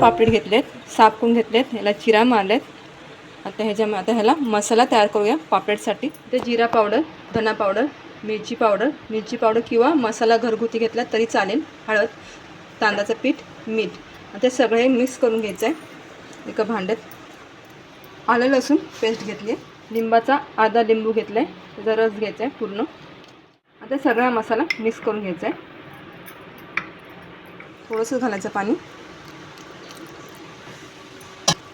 पापलेट घेतलेत साफ करून घेतलेत ह्याला चिरा मारलेत. आता ह्याच्या आता ह्याला मसाला तयार करूया पापलेटसाठी ते जिरा पावडर धना पावडर मिरची पावडर मिरची पावडर किंवा मसाला घरगुती घेतला तरी चालेल. हळद तांदळाचं पीठ मीठ. आता ते सगळे मिक्स करून घ्यायचं आहे एका भांड्यात आलं लसूण पेस्ट घेतली आहे लिंबाचा अर्धा लिंबू घेतला आहे त्याचा रस घ्यायचा आहे पूर्ण. आता सगळा मसाला मिक्स करून घ्यायचा आहे थोडंसं घालायचं पाणी.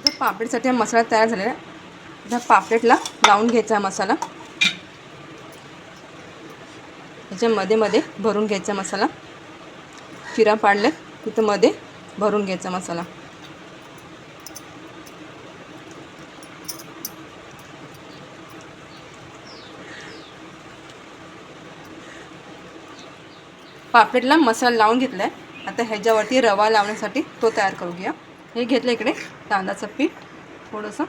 तर पापलेटसाठी हा मसाला तयार झालेला आहे. त्या पापलेटला लावून घ्यायचा हा मसाला. ह्याच्या मध्ये मध्ये भरून घ्यायचा मसाला. चिरा पाडले तिथं मध्ये भरून घ्यायचा मसाला. पापलेटला मसाला लावून घेतला आहे आता ह्याच्यावरती रवा लावण्यासाठी तो तयार करू घ्या हे घेतलं इकडे तांदळाचं पीठ थोडंसं.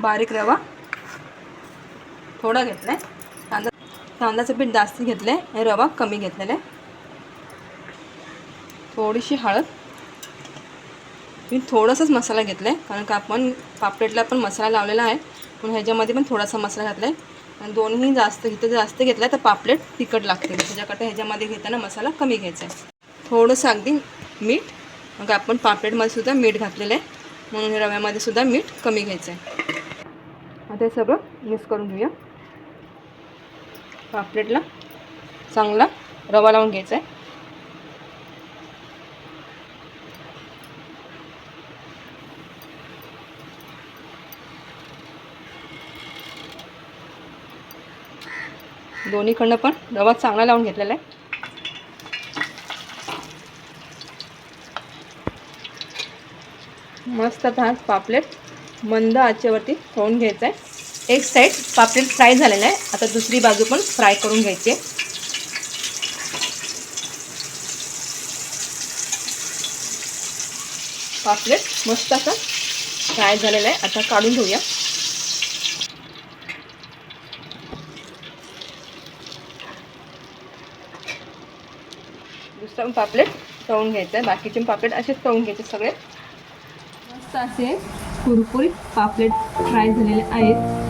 बारीक रवा. थोडा घेतला आहे तांदा तांदळाचं पीठ जास्त घेतलं आहे रवा कमी घेतलेला आहे. थोडीशी हळद. मी थोडंसंच मसाला घेतला आहे कारण का आपण पापलेटला पण मसाला लावलेला आहे पण ह्याच्यामध्ये पण थोडासा मसाला घातला आहे आणि दोन्ही जास्त इथं जास्त घेतला तर पापलेट तिखट लागते त्याच्याकरता ह्याच्यामध्ये घेताना मसाला कमी घ्यायचा आहे. थोडंसं अगदी मीठ मग आपण पापलेटमध्ये सुद्धा मीठ घातलेलं आहे. म्हणून हे रव्यामध्ये सुद्धा मीठ कमी घ्यायचं आहे. आता हे सगळं मिक्स करून घेऊया. पापलेटला चांगला रवा लावून घ्यायचा आहे. दोन्हीकडनं पण रवा चांगला लावून घेतलेला आहे. मस्त आता हा पापलेट मंद आचेवरती ठेवून घ्यायचं आहे एक साईड पापलेट फ्राय झालेला आहे. आता दुसरी बाजू पण फ्राय करून घ्यायची आहे. पापलेट मस्त असं फ्राय झालेलं आहे. आता काढून घेऊया. दुसरा पापलेट तळून घ्यायचं आहे बाकीचे पापलेट असेच तळून घ्यायचे सगळे. मस्त असे कुरकुरीत पापलेट फ्राय झालेले आहेत.